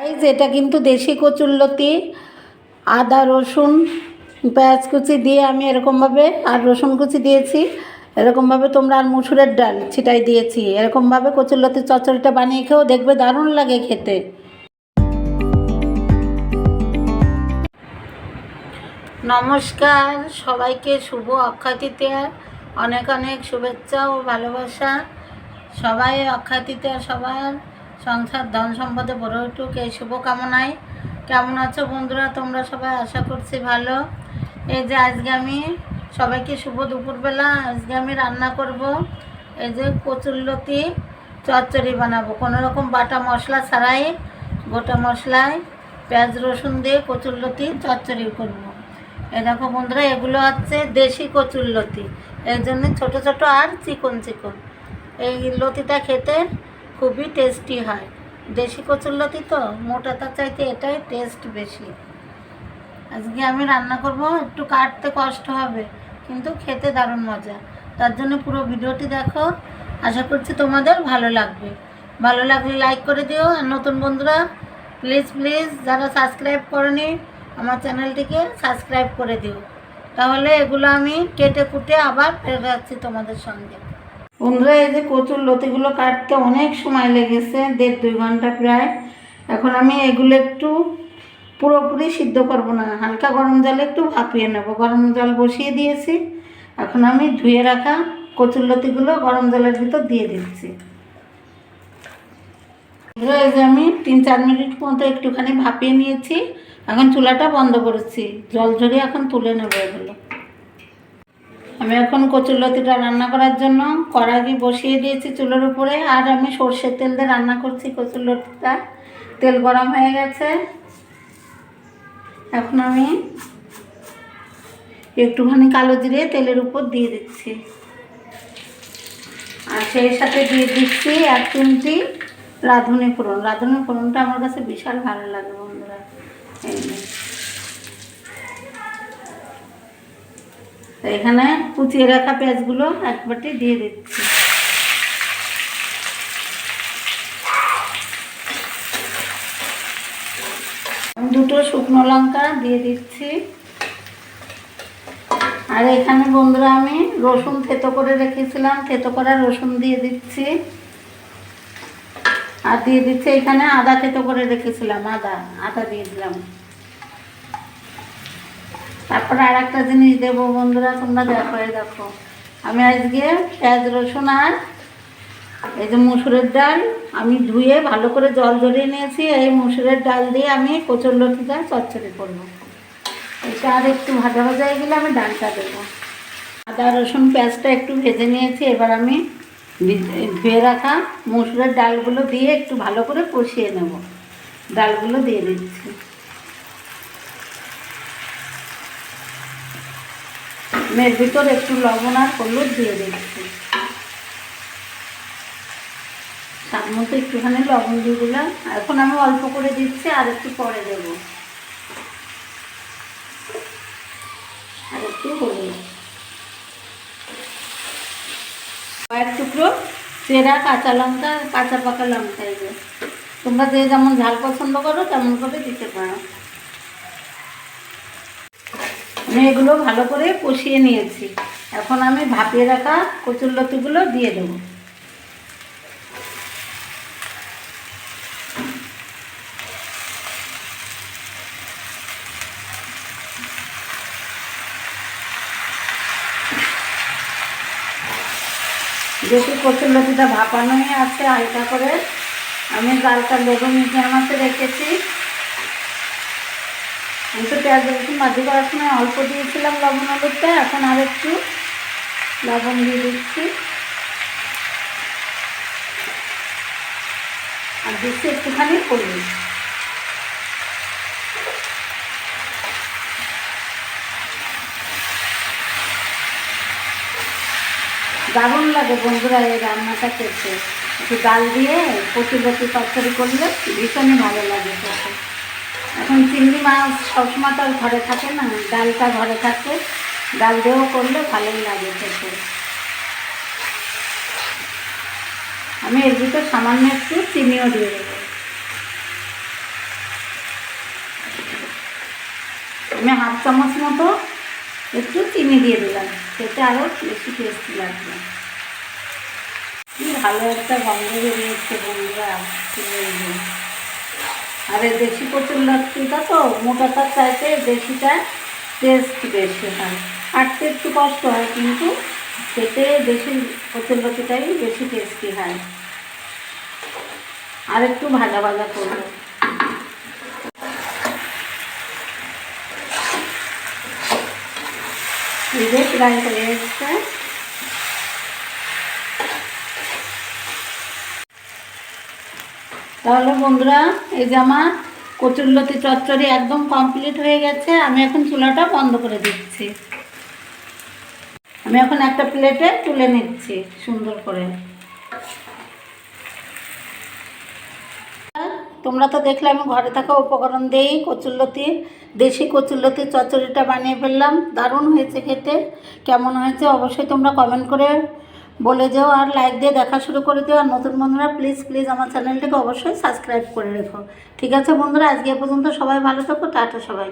Guys এটা কিন্তু দেশি কচুরলতি আদা, রসুন, পেঁয়াজ কুচি দিয়ে আমি এরকমভাবে, আর রসুন কুচি দিয়েছি। এরকমভাবে তোমরা আর মুসুরের ডাল ছিটাই দিয়েছি। এরকমভাবে কচুরলতির চচ্চড়িটা বানিয়ে খেয়েও দেখবে দারুণ লাগে খেতে। নমস্কার, সবাইকে শুভ অক্ষয় তৃতীয়ার অনেক অনেক শুভেচ্ছা ও ভালোবাসা। সবাই অক্ষয় তৃতীয়া সবার। সংসার, ধন সম্পদে বড় উঠুক, এই শুভকামনায়। কেমন আছো বন্ধুরা? তোমরা সবাই আশা করছি ভালো। এই যে আজকে আমি সবাইকে শুভ দুপুরবেলা আজকে আমি রান্না করব। এই যে কচুরলতি চচ্চড়ি বানাবো। কোনো রকম বাটা মশলা ছাড়াই গোটা মশলায় পেঁয়াজ, রসুন দিয়ে কচুরলতি চচ্চড়ি করব। এই দেখো বন্ধুরা, এগুলো হচ্ছে দেশি কচুর লতি। এর জন্য ছোটো ছোটো আর চিকন চিকন। এই লতিটা খেতে খুবই টেস্টি হয়। দেশি কচুর লতি তো মোটাটার চাইতে এটাই টেস্ট বেশি। আজকে আমি রান্না করব, একটু কাটতে কষ্ট হবে, কিন্তু খেতে দারুণ মজা। তার জন্য পুরো ভিডিওটি দেখো, আশা করছি তোমাদের ভালো লাগবে। ভালো লাগলে লাইক করে দিও, আর নতুন বন্ধুরা প্লিজ প্লিজ যারা সাবস্ক্রাইব করনি, আমার চ্যানেলটিকে সাবস্ক্রাইব করে দিও। তাহলে এগুলো আমি কেটে কুটে আবার ফেরত যাচ্ছি তোমাদের সঙ্গে। বন্ধুরা, এই যে কচুর লতিগুলো কাটতে অনেক সময় লেগেছে, দেড় দুই ঘণ্টা প্রায়। এখন আমি এগুলো একটু পুরোপুরি সিদ্ধ করব না, হালকা গরম জলে একটু ভাপিয়ে নেব। গরম জল বসিয়ে দিয়েছি, এখন আমি ধুয়ে রাখা কচুর লতিগুলো গরম জলের ভিতর দিয়ে দিচ্ছি। এই যে আমি তিন চার মিনিট মতো একটুখানি ভাপিয়ে নিয়েছি, এখন চুলাটা বন্ধ করেছি। জল ঝরিয়ে এখন তুলে নেব এগুলো। আমি এখন কচুরলতিটা রান্না করার জন্য কড়াই বসিয়ে দিয়েছি চুলোর উপরে, আর আমি সর্ষের তেল দিয়ে রান্না করছি কচুরলতিটা। তেল গরম হয়ে গেছে। এখন আমি একটুখানি কালো জিরে তেলের উপর দিয়ে দিচ্ছি। আর সেই সাথে দিয়ে দিচ্ছি এক চিমটি রাঁধুনি ফোড়ন। রাঁধুনি ফোড়নটা আমার কাছে বিশাল ভালো লাগে বন্ধুরা। এই তো এখানে কুচিয়ে রাখা পেঁয়াজগুলো এক বাটি দিয়ে দিচ্ছি। দুটো শুকনো লঙ্কা দিয়ে দিচ্ছি। আর এখানে বন্ধুরা আমি রসুন থেতো করে রেখেছিলাম, থেতো করা রসুন দিয়ে দিচ্ছি। আর দিয়ে দিচ্ছি এখানে আদা থেতো করে রেখেছিলাম, আদা আদা দিয়ে দিলাম। তারপরে আর একটা জিনিস দেবো বন্ধুরা, তোমরা দেখো, এই দেখো। আমি আজকে পেঁয়াজ, রসুন আর এই যে মুসুরের ডাল আমি ধুয়ে ভালো করে জল ঝরিয়ে নিয়েছি। এই মুসুরের ডাল দিয়ে আমি কচুর লতিটা চচ্চড়ি করব। এটা আর একটু ভাজা ভাজা হয়ে গেলে আমি ডালটা দেবো। আদা, রসুন, পেঁয়াজটা একটু ভেজে নিয়েছি। এবার আমি ধুয়ে রাখা মুসুরের ডালগুলো দিয়ে একটু ভালো করে কষিয়ে নেব। ডালগুলো দিয়ে দিচ্ছি। এর ভিতরে একটু লবণ আর হলুদ দিয়ে দিচ্ছি। তার মধ্যে একটুখানি লবণ দিয়ে দিলাম। এখন আমি অল্প করে দিচ্ছি আর একটু পরে দেবো। আর একটু কয়েক টুকরো চেরা, কাঁচা লঙ্কা, কাঁচা পাকা লঙ্কা যে তোমরা যে যেমন ঝাল পছন্দ করো তেমন করে দিতে পারো। আমি এগুলো ভালো করে কষিয়ে নিয়েছি। এখন আমি ভাপিয়ে রাখা কচুর কচুরলতিগুলো দিয়ে দেবো। যেহেতু কচুরলতিটা ভাপানোই আছে, হালকা করে। আমি ডালটা লেবু মিডিয়াম আছে রেখেছি। তো পেঁয়াজ রসুন ভাজি করার সময় অল্প দিয়েছিলাম লবণ হলুদটা, এখন আর একটু লবণ দিয়ে দিচ্ছি। আর দিচ্ছি একটুখানি হলুদ। দারুণ লাগে বন্ধুরা এই রান্নাটা খেতে। একটু ডাল দিয়ে কচি কচি তরকারি করলে ভীষণই ভালো লাগে এখন চিংড়ি মাছ সবসময় তো আর ঘরে থাকে না, ডালটা ঘরে থাকে, ডাল দেহ করলে ভালোই লাগে খেতে। আমি এর ভিতরে সামান্য একটু চিনিও দিয়ে দেবো। আমি হাফ চামচ মতো একটু চিনি দিয়ে দিলাম সেটা আরও বেশি টেস্টি লাগবে। ভালো একটা গন্ধ বেরিয়েছে বন্ধুরা আর দেশি কচুর লতিটা তো মোটাটার চাইতে দেশিটা টেস্ট বেশি হয়। কাটতে একটু কষ্ট হয়, কিন্তু খেতে দেশি কচুর লতিটাই বেশি টেস্টি হয়। আর একটু ভাজা ভাজা করব। এই যে প্রায় হয়ে এসছে। তাহলে বন্ধুরা, এই যে আমার কচুরলতি চচ্চড়ি একদম কমপ্লিট হয়ে গেছে, আমি এখন চুলাটা বন্ধ করে দিচ্ছি। আমি এখন একটা প্লেটে তুলে নিচ্ছি, সুন্দর করে। তোমরা তো দেখলে আমি ঘরে থাকা উপকরণ দিয়েই কচুরলতি, দেশি কচুরলতি চচ্চড়িটা বানিয়ে ফেললাম। দারুণ হয়েছে খেতে। কেমন হয়েছে অবশ্যই তোমরা কমেন্ট করে বলে যেও আর লাইক দিয়ে দেখা শুরু করে দিও। আর নতুন বন্ধুরা প্লিজ প্লিজ আমার চ্যানেলটিকে অবশ্যই সাবস্ক্রাইব করে রেখো। ঠিক আছে বন্ধুরা, আজকে পর্যন্ত সবাই ভালো থাকো, টাটা সবাই